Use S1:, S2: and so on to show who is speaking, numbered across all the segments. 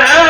S1: Yeah.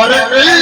S1: হরে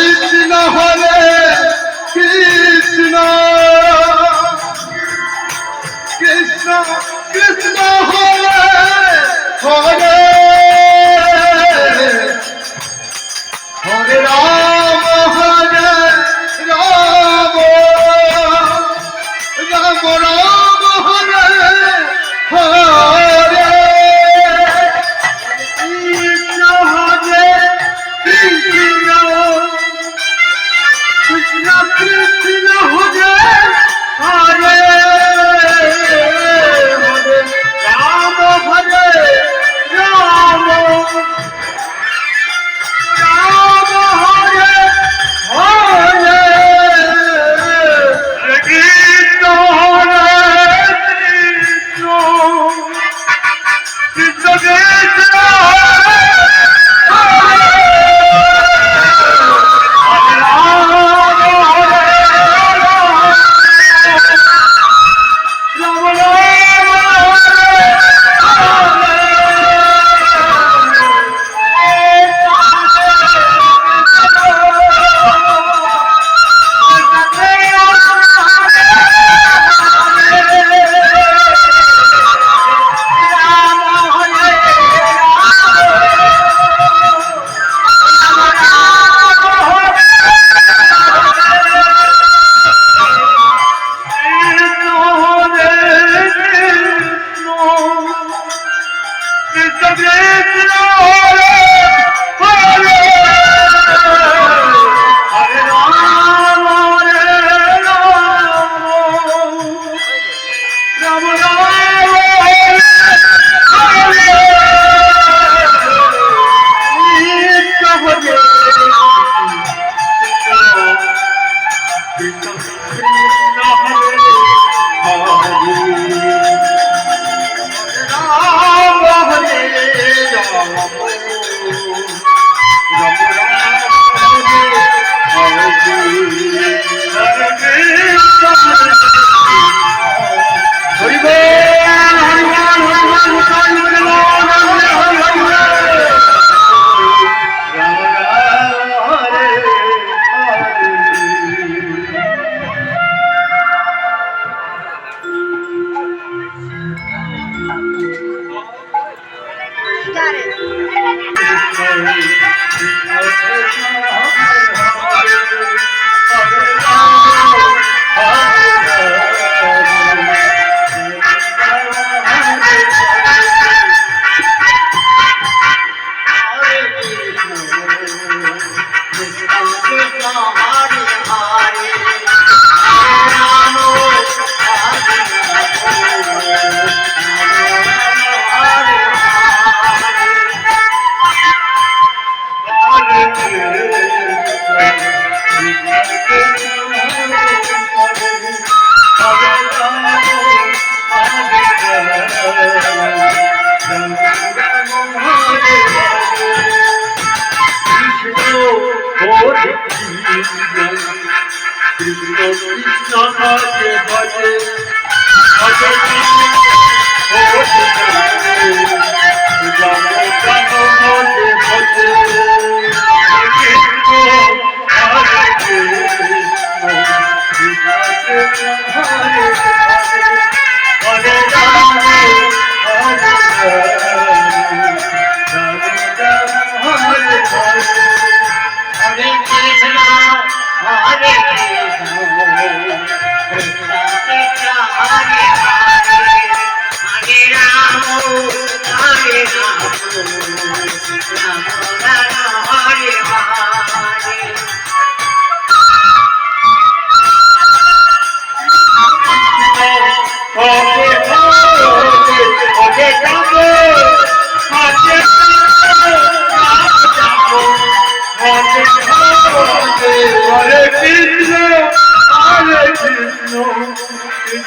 S1: কৃষ্ণ কৃষ্ণ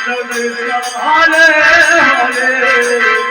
S1: হরে হরে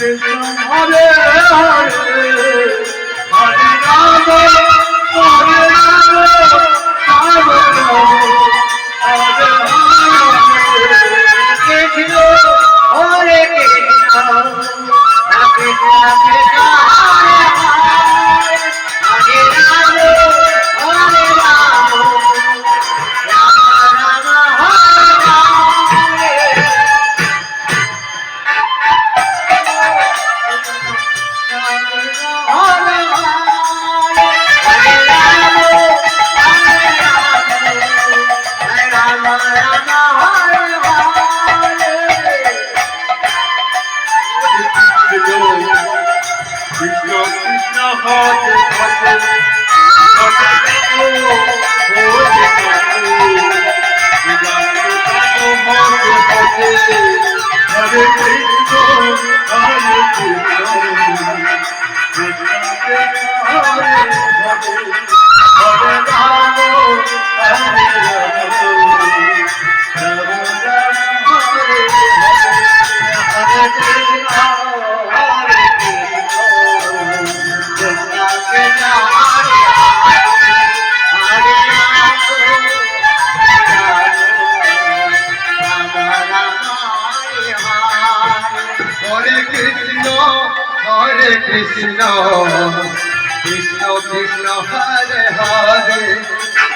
S1: তোমারে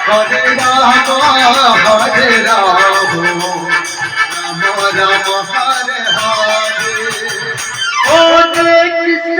S1: হরে রাম হরে Ram
S2: Krishna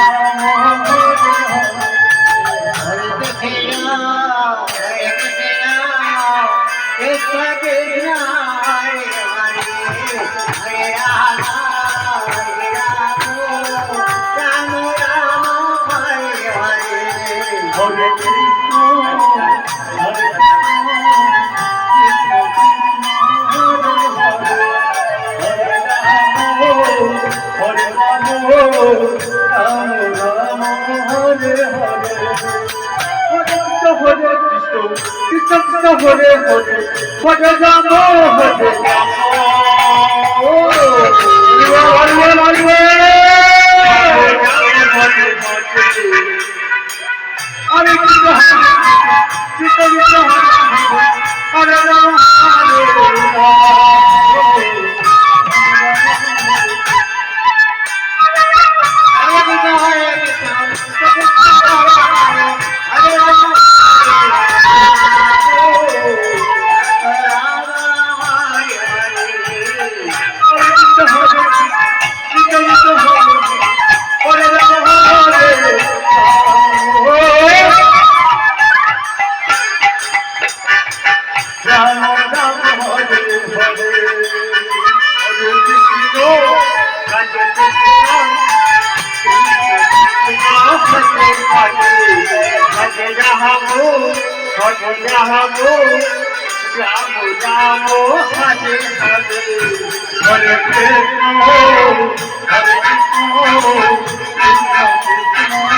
S1: Oh, oh, oh, oh. Krishna
S3: Krishna Hare Hare Hare ও হরে রাম আরে আরে আরে হরে
S1: নামও হাজে হাজে হরে কৃষ্ণ হরে কৃষ্ণ কৃষ্ণ কৃষ্ণ